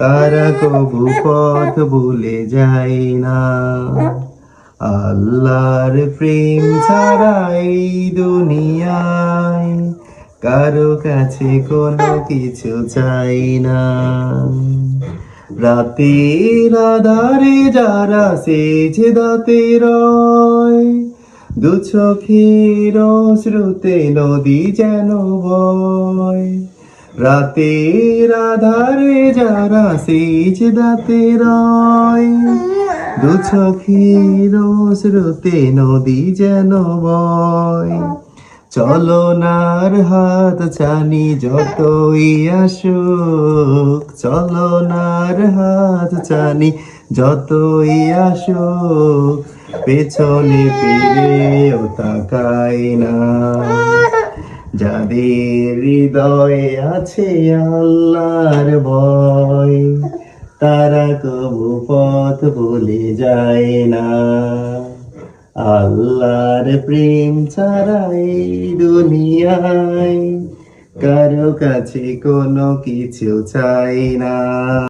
তারা কবু পথ ভুলে যায় না। আল্লাহর প্রেম ছাড়া এই দুনিয়ায় কারও কাছে কোনো কিছু চাই না। রাতের আধারে যারা সেজ দাতে রয়, দু চোখের শ্রুতে নদী যেন বয়। রাতের আধারে যারা সেজ দাতে রয় দু নদী যেন বয়। চলনার হাত চানি যতই আসুক চলনার হাত চানি যতই আসুক, পেছনে ফিরেও তাকাই না। যাদের হৃদয়ে আছে আল্লাহর ভয়, তারা কবু পথ ভুলে যায় না। আল্লাহর প্রেম ছাড়াই দুনিয়ায় কারও কাছে কোনো কিছু চাই না।